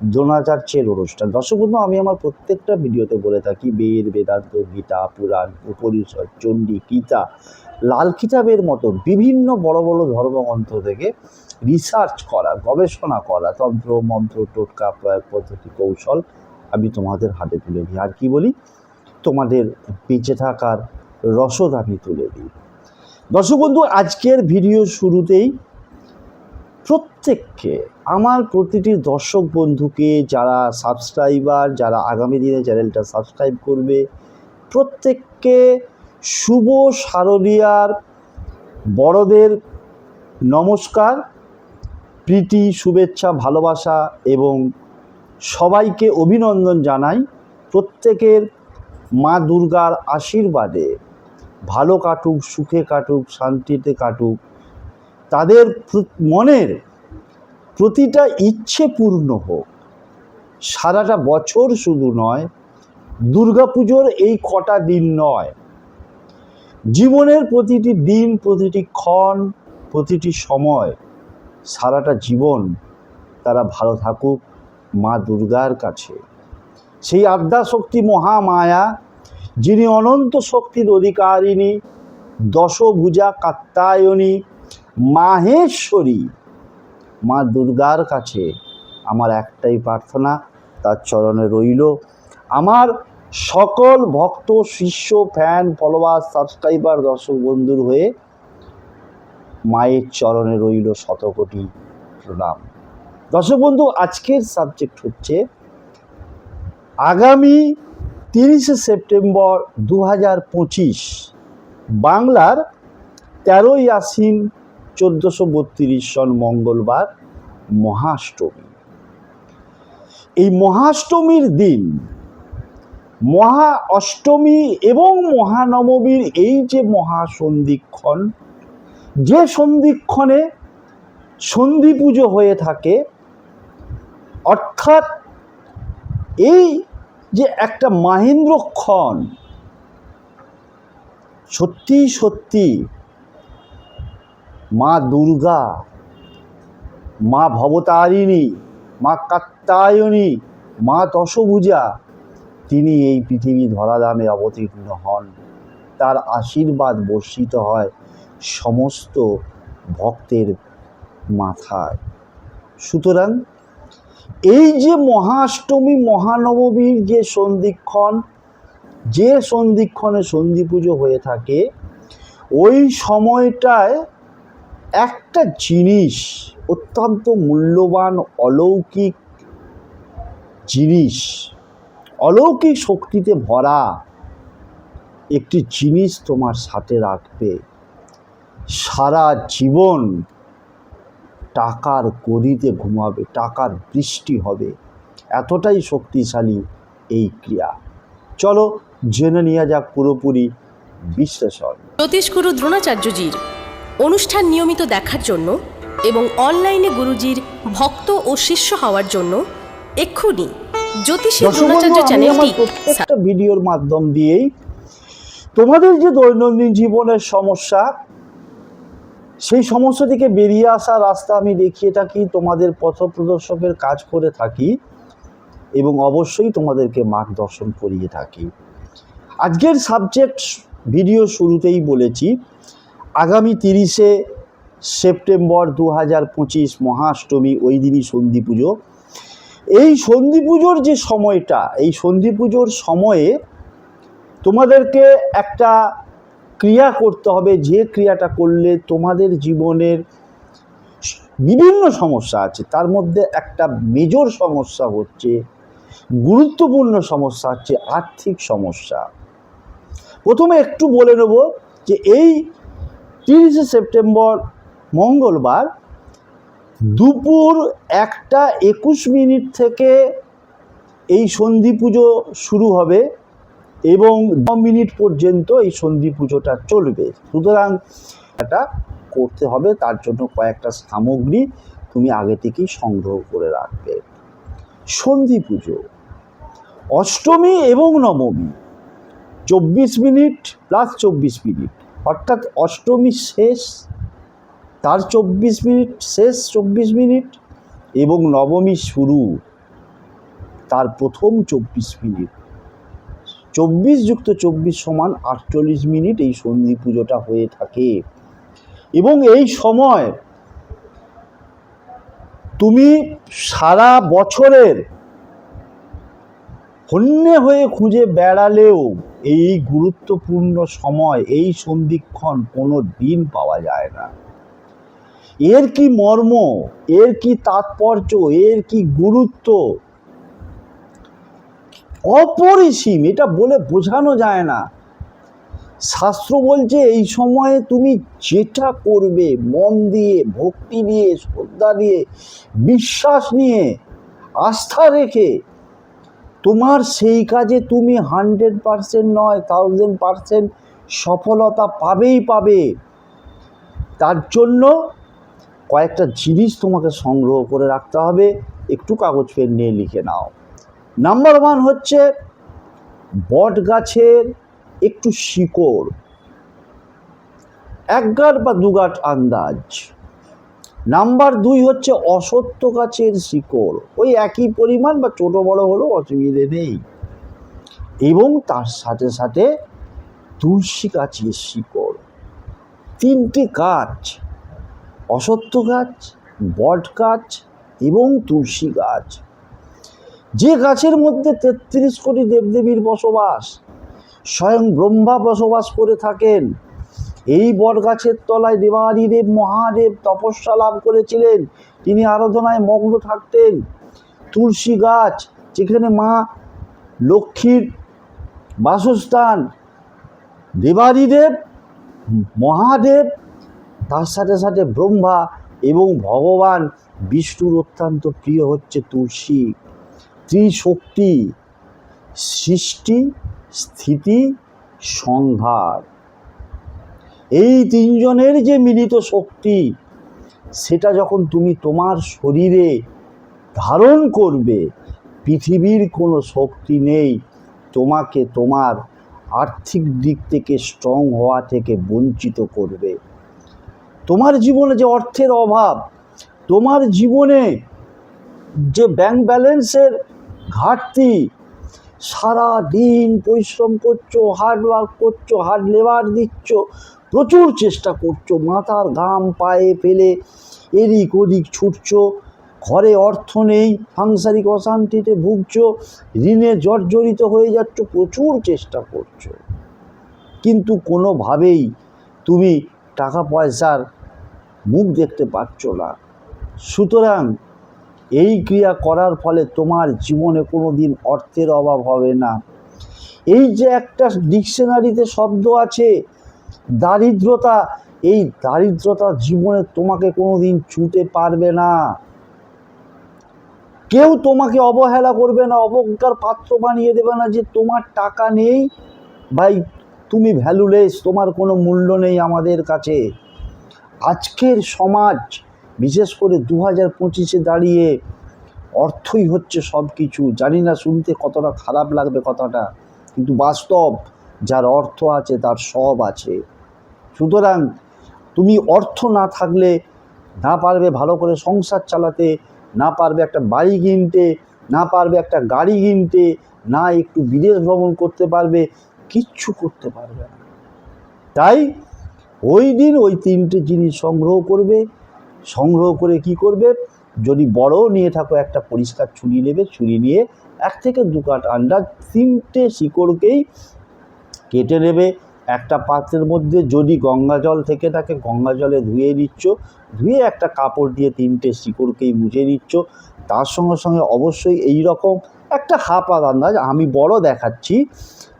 দ্রোণাচার্যের অনুষ্ঠান। দর্শক বন্ধু আমি আমার প্রত্যেকটা ভিডিওতে বলে থাকি, বেদ, বেদান্ত, গীতা, পুরাণ, উপনিষদ, চণ্ডী গীতা লাল কিতাবের মতো বিভিন্ন বড় বড় ধর্মগ্রন্থ থেকে রিসার্চ করা, গবেষণা করা, তন্ত্র, মন্ত্র, টোটকা, প্রয়োগ পদ্ধতি, কৌশল আমি তোমাদের হাতে তুলে দিই আর কি বলি? তোমাদের বেঁচে থাকার রসদ আমি তুলে দিই। দর্শক বন্ধু আজকের ভিডিও শুরুতেই প্রত্যেককে, আমার প্রতিটি দর্শক বন্ধুকে, যারা সাবস্ক্রাইবার যারা আগামী দিনে চ্যানেলটা সাবস্ক্রাইব করবে, প্রত্যেককে শুভ শারদীয়ার বড়দের নমস্কার, প্রীতি, শুভেচ্ছা, ভালোবাসা এবং সবাইকে অভিনন্দন জানাই প্রত্যেকের মা দুর্গার আশীর্বাদে। ভালো কাটুক, সুখে কাটুক, শান্তিতে কাটুক। তাদের মনের প্রতিটা ইচ্ছে পূর্ণ হোক। সারাটা বছর শুধু নয়, দুর্গাপুজোর এই কটা দিন নয়, জীবনের প্রতিটি দিন, প্রতিটি ক্ষণ, প্রতিটি সময়, সারাটা জীবন তারা ভালো থাকুক মা দুর্গার কাছে। সেই আদ্যা শক্তি মহামায়া, যিনি অনন্ত শক্তির অধিকারিণী, দশভুজা কাত্তায়নী মাহেশ্বরী। মা দুর্গার কাছে আমার একটাই প্রার্থনা, তার চরণে রইল। আমার সকল ভক্ত, শিষ্য ফ্যান ফলোয়ার সাবস্ক্রাইবার দর্শক, বন্ধুর হয়ে মায়ের চরণে রইল শতকোটি প্রণাম। দর্শক বন্ধু, আজকের সাবজেক্ট হচ্ছে আগামী তিরিশে সেপ্টেম্বর দু হাজার পঁচিশ, বাংলার তেরোই আশ্বিন চোদ্দোশো বত্রিশ সন মঙ্গলবার মহাষ্টমী। এই মহাষ্টমীর দিন, মহা অষ্টমী এবং মহানবমীর এই যে মহাসন্ধিক্ষণ, যে সন্ধিক্ষণে সন্ধি পুজো হয়ে থাকে, অর্থাৎ এই যে একটা মাহেন্দ্রক্ষণ সত্যি সত্যি মা দুর্গা, মা ভবতারিণী, মা কাত্তায়নী, মা দশভুজা, তিনি এই পৃথিবী ধরাধামে অবতীর্ণ হন। তার আশীর্বাদ বর্ষিত হয় সমস্ত ভক্তের মাথায়। সুতরাং এই যে মহাষ্টমী, মহানবমীর যে সন্ধিক্ষণ, যে সন্ধিক্ষণে সন্ধি পুজো হয়ে থাকে, ওই সময়টায় একটা জিনিস অত্যন্ত মূল্যবান, অলৌকিক জিনিস। অলৌকিক শক্তিতে ভরা একটি জিনিস তোমার সাথে রাখবে। সারা জীবন টাকার গদিতে ঘুমাবে, টাকার বৃষ্টি হবে। এতটাই শক্তিশালী এই ক্রিয়া। চলো জেনে নেওয়া যাক পুরোপুরি বিশ্লেষণ। জ্যোতিষগুরু দ্রোণাচার্যজির অনুষ্ঠান নিয়মিত দেখার জন্য এবং অনলাইনে গুরুজির ভক্ত ও শিষ্য হওয়ার জন্য এক্ষুনি জ্যোতিষী দ্রোণাচার্য চ্যানেলটি প্রত্যেকটা ভিডিওর মাধ্যম দিয়েই তোমাদের যে দৈনন্দিন জীবনের সমস্যা সেই সমস্যা থেকে বেরিয়ে আসার রাস্তা আমি দেখিয়ে থাকি তোমাদের পথ পথপ্রদর্শকের কাজ করে থাকি এবং অবশ্যই তোমাদেরকে মার্গদর্শন করিয়ে থাকি। আজকের সাবজেক্ট ভিডিও শুরুতেই বলেছি আগামী তিরিশে সেপ্টেম্বর দু হাজার পঁচিশ মহাষ্টমী ওই দিনই সন্ধি পুজো। এই সন্ধি পুজোর যে সময়টা, এই সন্ধি পুজোর সময়ে তোমাদেরকে একটা ক্রিয়া করতে হবে। যে ক্রিয়াটা করলে তোমাদের জীবনের বিভিন্ন সমস্যা আছে, তার মধ্যে একটা মেজর সমস্যা হচ্ছে, গুরুত্বপূর্ণ সমস্যা হচ্ছে আর্থিক সমস্যা। প্রথমে একটু বলে নেব যে এই তিরিশে সেপ্টেম্বর মঙ্গলবার দুপুর একটা একুশ মিনিট থেকে এই সন্ধি পুজো শুরু হবে এবং ন মিনিট পর্যন্ত এই সন্ধি পুজোটা চলবে। সুতরাং এটা করতে হবে, তার জন্য কয়েকটা সামগ্রী তুমি আগে থেকেই সংগ্রহ করে রাখবে। সন্ধি পুজো, অষ্টমী এবং নবমী, চব্বিশ মিনিট প্লাস চব্বিশ মিনিট। অর্থাৎ অষ্টমী শেষ, তার চব্বিশ মিনিট শেষ, চব্বিশ মিনিট এবং নবমী শুরু, তার প্রথম চব্বিশ মিনিট। চব্বিশ যুক্ত চব্বিশ সমান আটচল্লিশ মিনিট এই সন্ধি পুজোটা হয়ে থাকে। এবং এই সময় তুমি সারা বছরের হন্যে হয়ে খুঁজে বেড়ালেও এই গুরুত্বপূর্ণ সময়, এই সন্ধিক্ষণ কোনো দিন পাওয়া যায় না। এর কি মর্ম? এর কি তাৎপর্য? এর কি গুরুত্ব? অপরিসীম, এটা বলে বোঝানো যায় না। শাস্ত্র বলছে, এই সময়ে তুমি যেটা করবে, মন দিয়ে, ভক্তি দিয়ে, শ্রদ্ধা দিয়ে, বিশ্বাস নিয়ে, আস্থা রেখে তোমার সেই কাজে তুমি হান্ড্রেড পারসেন্ট নয়, থাউজেন্ড পারসেন্ট সফলতা পাবেই পাবে। তার জন্য কয়েকটা জিনিস তোমাকে সংগ্রহ করে রাখতে হবে। একটু কাগজ, পেন নিয়ে লিখে নাও। নাম্বার ওয়ান হচ্ছে বট গাছের একটু শিকড়। এক গাঁট বা দু গাঁট আন্দাজ। নাম্বার দুই হচ্ছে অসত্য গাছের শিকড়। ওই একই পরিমাণ বা ছোট বড় হলেও অসুবিধে নেই। এবং তার সাথে সাথে তুলসী গাছের শিকড়। তিনটি গাছ, অসত্য গাছ, বট গাছ এবং তুলসী গাছ। যে গাছের মধ্যে তেত্রিশ কোটি দেবদেবীর বসবাস, স্বয়ং ব্রহ্মা বসবাস করে থাকেন। এই বটগাছের তলায় দেবাদিদেব মহাদেব তপস্যা লাভ করেছিলেন। তিনি আরাধনায় মগ্ন থাকতেন। তুলসী গাছ, যেখানে মা লক্ষ্মীর বাসস্থান, দেবাদিদেব, মহাদেব, তার সাথে সাথে ব্রহ্মা এবং ভগবান বিষ্ণুর অত্যন্ত প্রিয় হচ্ছে তুলসী। ত্রিশক্তি, সৃষ্টি, স্থিতি সংহার এই তিনজনের যে মিলিত শক্তি, সেটা যখন তুমি তোমার শরীরে ধারণ করবে, পৃথিবীর কোনো শক্তি নেই। তোমাকে তোমার আর্থিক দিক থেকে স্ট্রং হওয়া থেকে বঞ্চিত করবে। তোমার জীবনে যে অর্থের অভাব, তোমার জীবনে যে ব্যাংক ব্যালেন্সের ঘাটতি সারা দিন পরিশ্রম করছ হার্ড ওয়ার্ক করছ হার্ড লেবার দিচ্ছ প্রচুর চেষ্টা করছ, মাথার ঘাম পায়ে ফেলে, এদিক ওদিক ছুটছো, ঘরে অর্থ নেই, সাংসারিক অশান্তিতে ভুগছো, ঋণে জর্জরিত হয়ে যাচ্ছ, প্রচুর চেষ্টা করছ। কিন্তু কোনোভাবেই তুমি টাকা পয়সার মুখ দেখতে পাচ্ছ না। সুতরাং এই ক্রিয়া করার ফলে তোমার জীবনে কোনো দিন অর্থের অভাব হবে না। এই যে একটা ডিকশনারিতে শব্দ আছে দারিদ্রতা, এই দারিদ্রতা জীবনে তোমাকে কোনো দিন ছুঁতে পারবে না। কেউ তোমাকে অবহেলা করবে না, অবজ্ঞার পাত্র বানিয়ে দেবে না যে তোমার টাকা নেই। ভাই, তুমি ভ্যালুলেস তোমার কোনো মূল্য নেই আমাদের কাছে। আজকের সমাজ, বিশেষ করে দু হাজার পঁচিশে দাঁড়িয়ে অর্থই হচ্ছে সব কিছু জানি না শুনতে কতটা খারাপ লাগবে কথাটা, কিন্তু বাস্তব যার অর্থ আছে, তার সব আছে। সুতরাং তুমি অর্থ না থাকলে না পারবে ভালো করে সংসার চালাতে, না পারবে একটা বাড়ি কিনতে, না পারবে একটা গাড়ি কিনতে, না একটু বিদেশ ভ্রমণ করতে পারবে, কিচ্ছু করতে পারবে না। তাই ওই দিন ওই তিনটে জিনিস সংগ্রহ করবে। সংগ্রহ করে কি করবে? যদি বড়ও নিয়ে থাকো, একটা পরিষ্কার ছুরি নেবে, ছুরি নিয়ে এক থেকে দু কাঠ আন্ডাজ তিনটে শিকড়কেই কেটে নেবে। একটা পাত্রের মধ্যে যদি গঙ্গা জল থেকে থাকে গঙ্গা জলে ধুয়ে নিচ্ছ, ধুয়ে একটা কাপড় দিয়ে তিনটে শিকড়কেই মুছে নিচ্ছ। তার সঙ্গে সঙ্গে অবশ্যই এই রকম একটা হাফাত আন্দাজ, আমি বড় দেখাচ্ছি,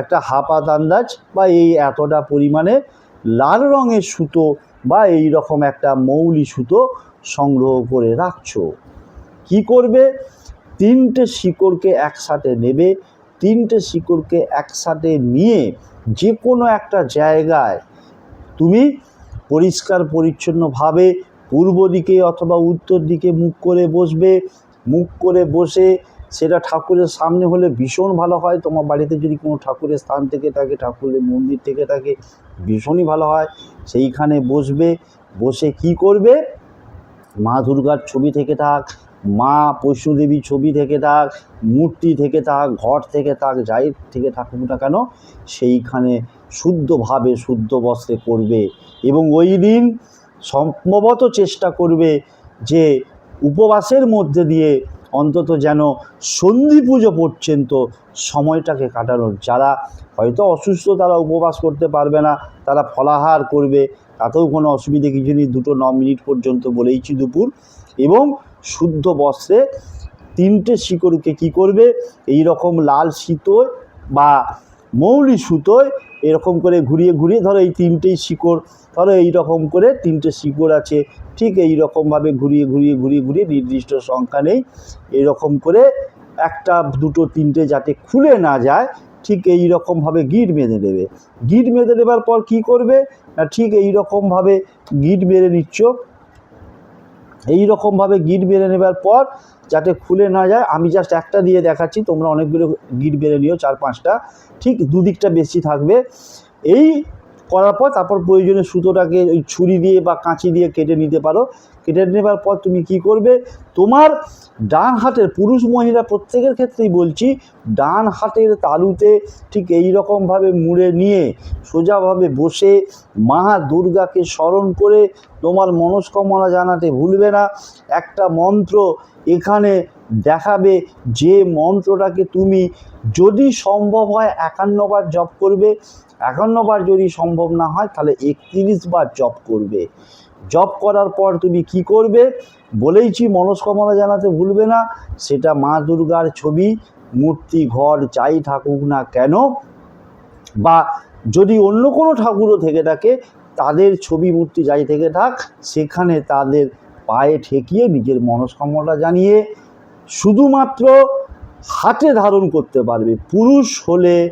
একটা হাফাত আন্দাজ বা এই এতটা পরিমাণে লাল রঙের সুতো বা এই রকম একটা মৌলি সুতো সংগ্রহ করে রাখছো। কি করবে? তিনটে শিকড়কে একসাথে নেবে তিনটে শিকড়কে একসাথে নিয়ে যে কোনো একটা জায়গায় তুমি পরিষ্কার, পরিচ্ছন্নভাবে পূর্ব দিকে অথবা উত্তর দিকে মুখ করে বসবে। মুখ করে বসে সেটা ঠাকুরের সামনে হলে ভীষণ ভালো হয়। তোমার বাড়িতে যদি কোনো ঠাকুরের স্থান থেকে থাকে, ঠাকুরের মন্দির থেকে থাকে, ভীষণই ভালো হয়। সেইখানে বসবে। বসে কি করবে? মা দুর্গার ছবি থেকে থাক মা বৈষ্ণোদেবীর ছবি থেকে থাক, মূর্তি থেকে থাক ঘর থেকে থাক, যাই থেকে থাকুক না কেন, সেইখানে শুদ্ধভাবে শুদ্ধ বস্ত্রে করবে এবং ওই দিন সম্ভবত চেষ্টা করবে যে উপবাসের মধ্যে দিয়ে অন্তত যেন সন্ধি পুজো পর্যন্ত সময়টাকে কাটানোর। যারা হয়তো অসুস্থ তারা উপবাস করতে পারবে না, তারা ফলাহার করবে, তাতেও কোনো অসুবিধে কিছু নেই, দুটো ন মিনিট পর্যন্ত বলেইছি দুপুর এবং শুদ্ধ বস্ত্রে তিনটে শিকড়কে কি করবে? এই রকম লাল সুতোয় বা মৌলি সুতোয় এরকম করে ঘুরিয়ে ঘুরিয়ে ধরো এই তিনটেই শিকড়, ধরো এই রকম করে তিনটে শিকড় আছে। ঠিক এই রকমভাবে ঘুরিয়ে ঘুরিয়ে ঘুরিয়ে ঘুরিয়ে নির্দিষ্ট সংখ্যা নেই। এরকম করে একটা, দুটো, তিনটে যাতে খুলে না যায়, ঠিক এই রকমভাবে গিট বেঁধে দেবে। গিট বেঁধে দেবার পর কি করবে? না ঠিক এই রকমভাবে গিট বেঁধে নিচ্ছ। এই রকমভাবে গিট বেড়ে নেবার পর যাতে খুলে না যায়, আমি জাস্ট একটা দিয়ে দেখাচ্ছি, তোমরা অনেকগুলো গিট বেড়ে নিও, চার পাঁচটা। ঠিক দুদিকটা বেশি থাকবে। এই করার পর তারপর প্রয়োজনে সুতোটাকে ওই ছুরি দিয়ে বা কাঁচি দিয়ে কেটে নিতে পারো। কেটে নেবার পর তুমি কি করবে? তোমার ডান হাতের পুরুষ মহিলা প্রত্যেকের ক্ষেত্রেই বলছি ডান হাতের তালুতে ঠিক এই রকমভাবে মুড়ে নিয়ে সোজাভাবে বসে মা দুর্গাকে স্মরণ করে তোমার মনস্কামনা জানাতে ভুলবে না। একটা মন্ত্র এখানে দেখাবে যে মন্ত্রটাকে তুমি যদি সম্ভব হয় একান্নবার জপ করবে। একান্নবার যদি সম্ভব না হয় তাহলে একত্রিশ বার জপ করবে। জপ করার পর তুমি কি করবে? বলেইছি, মনস্কামনা জানাতে ভুলবে না। সেটা মা দুর্গার ছবি, মূর্তি, ঘর, যাই থাকুক না কেন। বা যদি অন্য কোনো ঠাকুরও থেকে থাকে, তাদের ছবি, মূর্তি যাই থেকে থাক, সেখানে তাদের পায়ে ঠেকিয়ে নিজের মনস্কামনা জানিয়ে শুধুমাত্র হাতে ধারণ করতে পারবে। পুরুষ হলে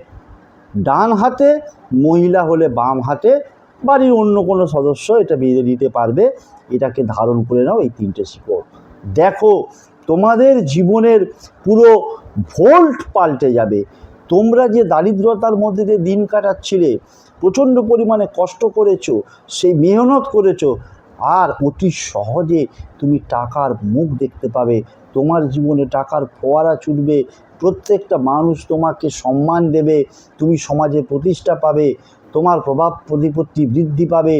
ডান হাতে, মহিলা হলে বাম হাতে বাড়ির অন্য কোনো সদস্য এটা বেঁধে দিতে পারবে, এটাকে ধারণ করে নাও এই তিনটে শিকড়। দেখো, তোমাদের জীবনের পুরো ভোল্ট পাল্টে যাবে। তোমরা যে দারিদ্রতার মধ্যে দিয়ে দিন কাটাচ্ছিলে, প্রচণ্ড পরিমাণে কষ্ট করেছ, সেই মেহনত করেছ, আর অতি সহজে তুমি টাকার মুখ দেখতে পাবে। তোমার জীবনে টাকার ফোয়ারা ছুটবে, প্রত্যেকটা মানুষ তোমাকে সম্মান দেবে, তুমি সমাজে প্রতিষ্ঠা পাবে। তোমার প্রভাব প্রতিপত্তি বৃদ্ধি পাবে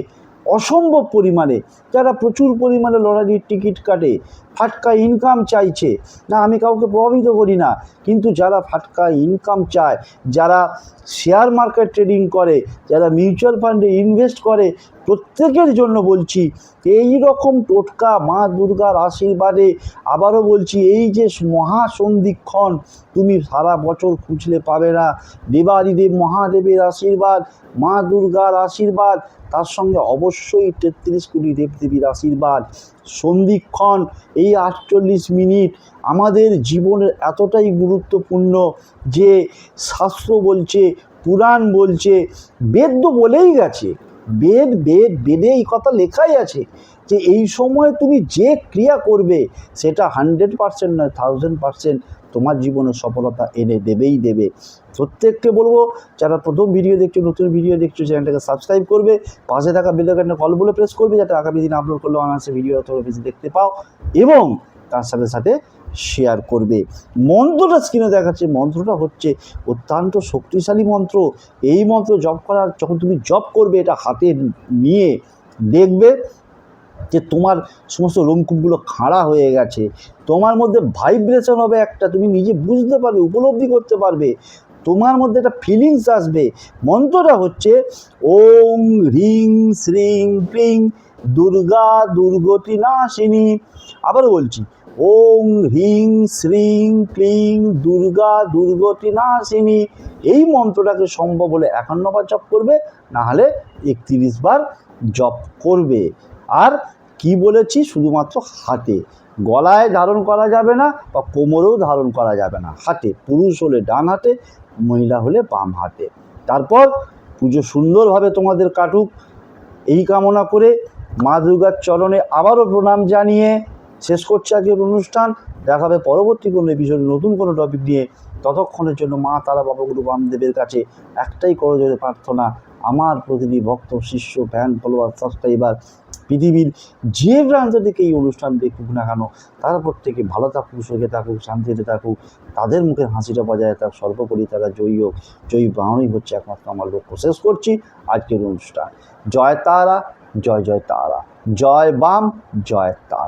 অসম্ভব পরিমাণে। যারা প্রচুর পরিমাণে লটারির টিকিট কাটে ফাটকা ইনকাম চাইছে। না, আমি কাউকে প্রভাবিত করি না। কিন্তু যারা ফাটকা ইনকাম চায়, যারা শেয়ার মার্কেট ট্রেডিং করে, যারা মিউচুয়াল ফান্ডে ইনভেস্ট করে, প্রত্যেকের জন্য বলছি এই রকম টোটকা মা দুর্গার আশীর্বাদে আবারও বলছি, এই যে মহাসন্ধিক্ষণ, তুমি সারা বছর খুঁজলে পাবে না। দেবাদিদেব মহাদেবের আশীর্বাদ, মা দুর্গার আশীর্বাদ, তার সঙ্গে অবশ্যই তেত্রিশ কোটি দেবদেবীর আশীর্বাদ। সন্ধিক্ষণ, এই আটচল্লিশ মিনিট আমাদের জীবনের এতটাই গুরুত্বপূর্ণ যে শাস্ত্র বলছে, পুরাণ বলছে বেদ্য বলেই গেছে। বেদ বেদ, বেদে এই কথা লেখাই আছে যে এই সময় তুমি যে ক্রিয়া করবে সেটা হান্ড্রেড পারসেন্ট নয় থাউজেন্ড পারসেন্ট তোমার জীবনে সফলতা এনে দেবেই দেবে। প্রত্যেককে বলব, যারা প্রথম ভিডিও দেখছ, নতুন ভিডিও দেখছ, চ্যানেলটাকে সাবস্ক্রাইব করবে, পাশে থাকা বেলাকানটা কল বলে প্রেস করবে, যাতে আগামী দিন আপলোড করলে অনার্সে ভিডিও অথবা বেশি দেখতে পাও। এবং তার সাথে সাথে শেয়ার করবে। মন্ত্রটা স্ক্রিনে দেখাচ্ছে, মন্ত্রটা হচ্ছে অত্যন্ত শক্তিশালী মন্ত্র। এই মন্ত্র জপ করার, যখন তুমি জপ করবে, এটা হাতে নিয়ে দেখবে যে তোমার সমস্ত রোমকূপগুলো খাড়া হয়ে গেছে। তোমার মধ্যে ভাইব্রেশন হবে একটা, তুমি নিজে বুঝতে পারবে, উপলব্ধি করতে পারবে। তোমার মধ্যে একটা ফিলিংস আসবে। মন্ত্রটা হচ্ছে ওং হ্রিং শ্রিং ক্লিং দুর্গা দুর্গতি নাশিনী আবার বলছি ওং হ্রিং শ্রিং ক্লিং দুর্গা দুর্গতি নাশিনী। এই মন্ত্রটাকে সম্ভব হলে একান্নবার জপ করবে না হলে একত্রিশ বার জপ করবে। আর কি বলেছি? শুধুমাত্র হাতে। গলায় ধারণ করা যাবে না বা কোমরেও ধারণ করা যাবে না। হাতে। পুরুষ হলে ডান হাতে, মহিলা হলে বাম হাতে। তারপর পুজো সুন্দরভাবে তোমাদের কাটুক। এই কামনা করে মা দুর্গার চরণে আবারও প্রণাম জানিয়ে শেষ করছে আজকের অনুষ্ঠান। দেখা হবে পরবর্তী কোনো এপিসোডে নতুন কোনো টপিক নিয়ে। ততক্ষণের জন্য মা, তারা, বাবা, গুরু, বামদেবের কাছে একটাই করজোরে প্রার্থনা, আমার প্রতিটি ভক্ত, শিষ্য ফ্যান ফলোয়ার সাবস্ক্রাইবার পৃথিবীর যে প্রান্ত থেকে এই অনুষ্ঠান দেখুক না কেন, তার প্রত্যেকে ভালো থাকুক, সুখে থাকুক, শান্তিতে থাকুক, তাদের মুখের হাসিটা বজায় থাক সর্বোপরি তারা জয়ী হোক, জয়ী বানানোই হচ্ছে একমাত্র আমার লক্ষ্য। শেষ করছি আজকের অনুষ্ঠান। জয় তারা, জয় জয় তারা। জয় বাম, জয় তারা।